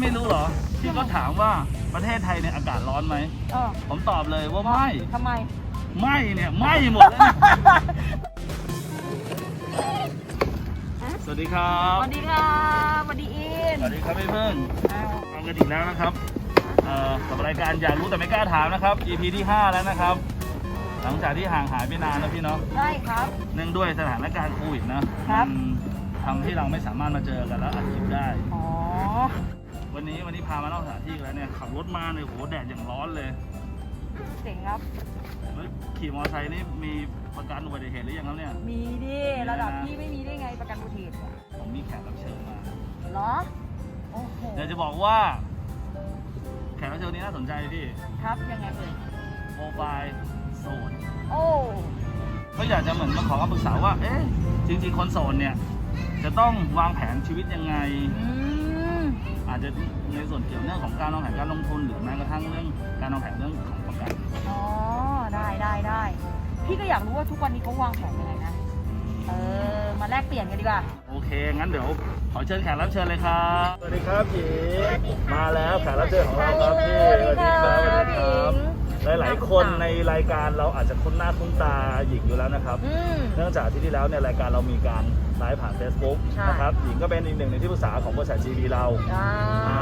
พี่ไม่รู้เหรอ พี่ก็ถามว่าประเทศไทยเนี่ยอากาศร้อนไหม เออผมตอบเลยว่าไม่ ทำไม ไม่เนี่ยไม่หมดแล้วเนี่ยสวัสดีครัสบ วัสดีครับสวัสดีอินสวัสดีครับพี่เพิ่งอ้าวฟังกันอีกแล้วนะครับเอ่อกับรายการอยากรู้แต่ไม่กล้าถามนะครับ EP ที่ 5 แล้วนะครับ หลังจากที่ห่างหายไปนานนะพี่เนาะได้ครับ เนื่องด้วยสถานการณ์โควิดนะครับ มันทำให้เราไม่สามารถมาเจอกันแล้วอัดคลิปได้ อ๋อ วันนี้วันนี้พามานอกสถานที่อีกแล้วเนี่ยขับรถมาเนี่ยโหแดดอย่างร้อนเลยเจ๋งครับแล้วขี่มอเตอร์ไซค์นี่มีประกันอุบัติเหตุหรือยังครับเนี่ย มีดิระดับพี่ไม่มีได้ไงประกันอุบัติเหตุอะผมมีแขกรับเชิญมาเหรอโอ้โหอยากจะบอกว่า แขกรับเชิญนี้น่าสนใจพี่ครับยังไงเอ่ยโปรไฟล์โสดโอ้ก็อยากจะเหมือนมาขอคำปรึกษาว่า เอ๊ะจริง ๆ คนโสดเนี่ย จะต้องวางแผนชีวิตยังไง อืมอาจจะในส่วนเกี่ยวเรื่องของการวางแผนการลงทุนหรือแม้กระทั่งเรื่องการวางแผนเรื่องของประกันอ๋อได้ได้ได้พี่ก็อยากรู้ว่าทุกวันนี้เขาวางแผนยังไงนะ เออ มาแลกเปลี่ยนกันดีกว่า โอเค งั้นเดี๋ยว ขอเชิญแขกรับเชิญเลยครับ สวัสดีครับหญิงมาแล้วแขกรับเชิญของเราครับพี่สวัสดีค่ะสวัสดีครับ หญิงหลาย ๆ คนในรายการเราอาจจะคุ้นหน้าคุ้นตาหญิงอยู่แล้วนะครับ อืม เนื่องจากอาที่ที่แล้วเนี่ยรายการเรามีการไลฟ์ผ่าน Facebook ใช่ นะครับหญิงก็เป็นอีกหนึ่งในที่ปรึกษาของบริษัท GV เรา อ่า อ่า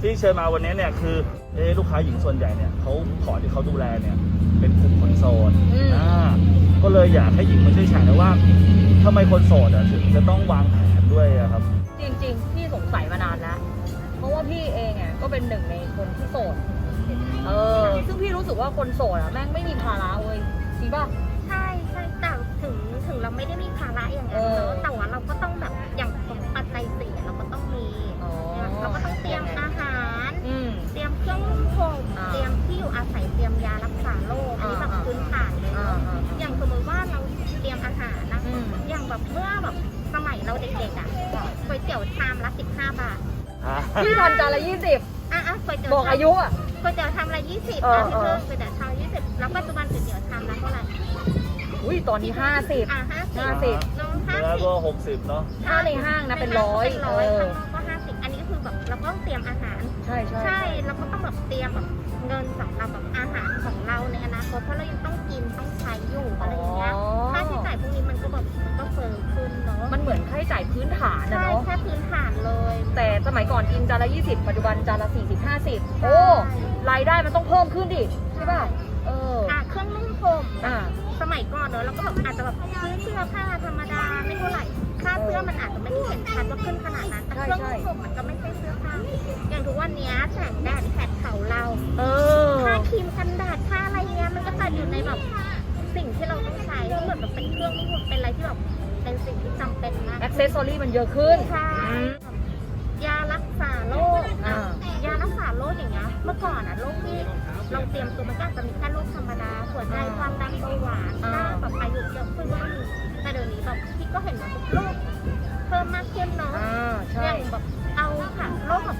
ที่เชิญมาวันนี้เนี่ยคือเอะลูกค้าหญิงส่วนใหญ่เนี่ยเขาขอที่เขาดูแลเนี่ยเป็นกลุ่มคนโสดอืม อ่าก็เลยอยากให้หญิงมาช่วยฉายนะว่าทำไมคนโสดอะถึงจะต้องวางแผนด้วยอะครับ จริงๆ พี่สงสัยมานานแล้ว เพราะว่าพี่เองอะก็เป็นหนึ่งในคนที่โสดเออซึ่งพี่ รู้สึกว่าคนโสดอะแม่งไม่มีภาระเว้ยจริงป่ะ ใช่ใช่แต่ถึงถึงเราไม่ได้มีภาระอย่างนั้นเออเนอะแต่ว่าเราก็ต้องแบบอย่างสมมติปัจจัยสี่เราก็ต้องมีอ๋อเราก็ต้องเตรียมอาหาร อืม เตรียมเครื่องนุ่งห่มอ่าเตรียมที่อยู่อาศัยเตรียมยารักษาโรคอันนี้แบบอ่า พื้นฐานเลยอ่าเนอะอ่า อย่างสมมติว่าเราเตรียมอาหารนะอืม อย่างแบบเมื่อแบบสมัยเราเด็กๆอะก๋วยเตี๋ยวชามละ15บาทพี่ทันจานละยี่สิบอะอะก๋วยเตี๋ยวบอกชามอายุอะ ก๋วยเตี๋ยวชามละ20เอออะพี่เออเพิ่มก๋วยเตี๋ยวชามละ20แล้วปัจจุบันก๋วยเตี๋ยวชามละเท่าไหร่อุ้ยตอนนี้ห้าสิบ อะห้า50สิบ น้อง50แล้วก็หกสิบเนาะ ถ้าในห้างนะเป็นร้อยเป็นเอร้อยอข้างนอกก็ห้าสิบอันนี้ก็คือแบบเราก็ต้องเตรียมอาหาร ใช่ใช่ใช่เราก็ต้องแบบเตรียมแบบเงินสำหรับแบบอาหาร จานละยี่สิบปัจจุบันจานละสี่สิบห้าสิบโอ้ รายได้มันต้องเพิ่มขึ้นดิ ใช่ป่ะ เออ อะเครื่องนุ่งห่มอ่า สมัยก่อนเนอะเราก็แบบอาจจะแบบซื้อเสื้อผ้าธรรมดาไม่เท่าไหร่ ค่าเสื้อมันอาจจะไม่ได้เห็นชัดว่าขึ้นขนาดนั้น แต่ใช่เครื่องใช่นุ่งห่มมันก็ไม่ใช่เสื้อผ้า อย่างทุกวันเนี้ยแสงแดดแผดเผาเรา เออ ค่าครีมกันแดดค่าอะไรเงี้ยมันก็จัดอยู่ในแบบสิ่งที่เราต้องใช้เหมือนแบบเป็นเครื่องมือเป็นอะไรที่แบบเป็นสิ่งที่จำเป็นมาก แอคเซสซอรี่มันเยอะขึ้น ใช่ยา รักษาโรคอ่ายารักษาโรคอย่างเงี้ย เมื่อก่อนอะโรคที่เราเตรียมตัวมันก็อาจจะมีแค่โรคธรรมดาหัวใจความดันเบาหวานอ่าถ้าแบบอายุเยอะขึ้นก็มีแต่เดี๋ยวนี้แบบพี่ก็เห็นว่าแบบโรคเพิ่มมากขึ้นเนาะอ่าใช่ อย่างแบบเอาค่ะโรคแบบ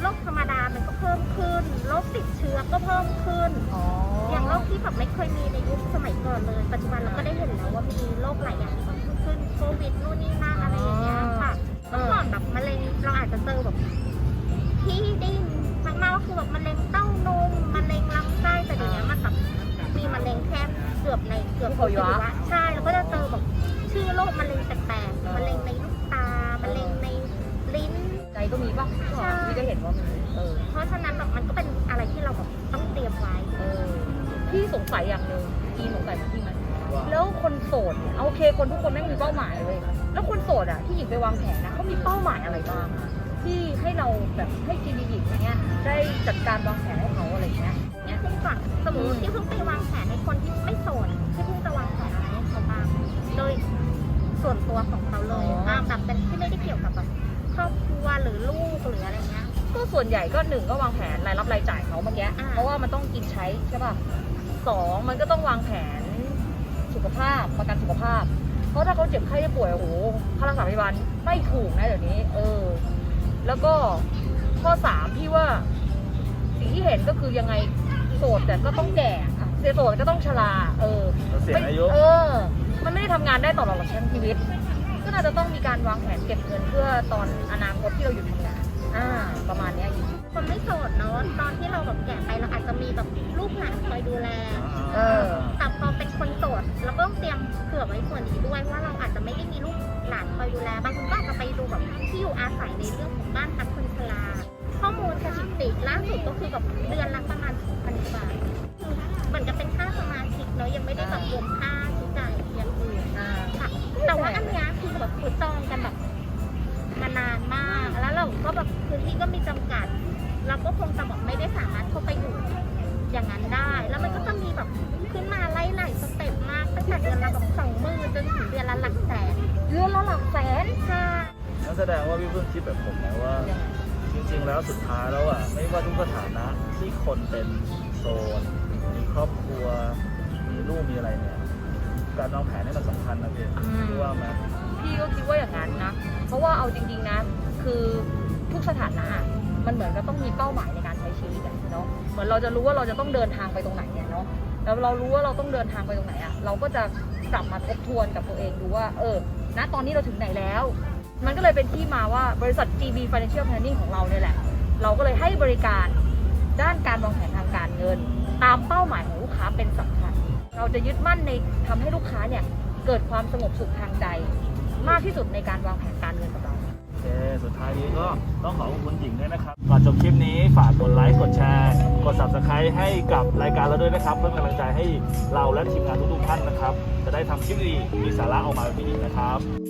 โรคธรรมดามันก็เพิ่มขึ้นโรคติดเชื้อก็เพิ่มขึ้น อ๋ออย่างโรคที่แบบไม่เคยมีในยุคสมัยก่อนเลย ปัจจุบันเราก็ได้เห็นแล้วว่ามี อบในเกือบทุกอวัยวะใช่แล้วก็จะเจอแบบชื่อโรคมะเร็งแปลกๆมะเร็งในลูกตามะเร็งในลิ้นใจก็มีป่ะใช่พี่ก็เห็นว่ามันเออเพราะฉะนั้นแบบมันก็เป็นอะไรที่เราแบบต้องเตรียมไว้เออพี่สงสัยอย่างหนึ่งพี่สงสัยเหมือนพี่ไหมแล้วคนโสดเนี่ยเอาโอเค คนทุกคนแม่งมีเป้าหมายเลยแล้วคนโสดอะที่หญิงไปวางแผนนะเขามีเป้าหมายอะไรบ้างอะที่ให้เราแบบให้จีบีหญิงอย่างเงี้ยได้จัดการวางแผนให้เขาอะไรอย่างเงี้ย เนี่ยเพิ่งก่อนสมมติที่เพิ่งไปวางแผนให้คนที่ไม่โสดที่เพิ่งจะวางแผนอะไรให้เขาบ้างโดยส่วนตัวของเขาเลยอ๋ออ่าแบบเป็นที่ไม่ได้เกี่ยวกับแบบครอบครัวหรือลูกหรืออะไรเงี้ย ก็ส่วนใหญ่ก็หนึ่งก็วางแผนรายรับรายจ่ายเขาเมื่อกี้อ่า เพราะว่ามันต้องกินใช้ใช่ป่ะสองมันก็ต้องวางแผนสุขภาพประกันสุขภาพ เพราะถ้าเขาเจ็บไข้ได้ป่วยโอ้โหค่ารักษาพยาบาลไม่ถูกนะเดี๋ยวนี้ เออ แล้วก็ข้อสามพี่ว่า สิ่งที่เห็นก็คือยังไง โสดแต่ก็ต้องแก่อะเสียโสดก็ต้องชรา เออเสียอายุ เออ มันไม่ได้ทำงานได้ตลอดทั้งชีวิต ก็น่าจะต้องมีการวางแผนเก็บเงินเพื่อตอนอนาคตที่เราหยุดทำงาน อ่า ประมาณเนี้ยนตอนที่เราแบบแก่ไปเราอาจจะมีแบบลูกหลานคอยดูแลเออ แต่พอเป็นคนโสดเราก็ต้องเตรียมเผื่อไว้ส่วนนี้ด้วยว่าเราอาจจะไม่ได้มีลูกหลานคอยดูแลบางคนก็อาจจะไปดูแบบที่อยู่อาศัยในเรื่องของบ้านพักคนชรา ข้อมูลสถิติล่าสุดก็คือแบบเดือนละประมาณ2,000บาทคือเหมือนกับเป็นค่าสมาชิกเนาะยังไม่ได้แบบรวมค่าใช้จ่ายอย่างอื่นค่ะแต่ว่าอันเนี้ยคือแบบคือจองกันแบบมานานมากแล้วเราก็แบบพื้นที่ก็มีจำกัด เราก็คงจะแบบไม่ได้สามารถเข้าไปอยู่อย่างนั้นได้ แล้วมันก็จะมีแบบขึ้นมาไล่ไล่สเต็ปมากตั้งแต่เดือนละแบบสองหมื่นจนถึงเดือนละหลักแสนเดือนละหลักแสนค่ะนั่นแสดงว่าพี่เพิ่งคิดแบบผมนะว่า ริงๆแล้วสุดท้ายแล้วอะไม่ว่าทุกสถานะที่คนเป็นโซนมีครอบครัว มีลูกมีอะไรเนี่ย การวางแผนนี่มันสำคัญนะพี่รู้ว่าไหมพี่ก็คิดว่าอย่างนั้นนะ เพราะว่าเอาจริง ๆ นะ คือทุกสถานะอะมันเหมือนก็ต้องมีเป้าหมายในการใช้ชีวิตอะเนาะ เหมือนเราจะรู้ว่าเราจะต้องเดินทางไปตรงไหนเนี่ยเนาะ แล้วเรารู้ว่าเราต้องเดินทางไปตรงไหนอะเราก็จะกลับมาทบทวนกับตัวเองดูว่า เออ ณ ตอนนี้เราถึงไหนแล้ว มันก็เลยเป็นที่มาว่าบริษัท GB Financial Planning ของเราเนี่ยแหละ เราก็เลยให้บริการด้านการวางแผนทางการเงิน ตามเป้าหมายของลูกค้าเป็นสำคัญ เราจะยึดมั่นในทำให้ลูกค้าเนี่ยเกิดความสงบสุขทางใจ มากที่สุดในการวางแผนการเงินกับเราโอเคสุดท้ายนี้ก็ต้องขอขอบคุณหญิงด้วยนะครับก่อนจบคลิปนี้ฝากกดไลค์กดแชร์กด subscribe ให้กับรายการเราด้วยนะครับ เพื่อเป็นกำลังใจให้เราและทีมงานทุกๆท่านนะครับ จะได้ทำคลิปดีมีสาระออกมาแบบนี้อีนะครับ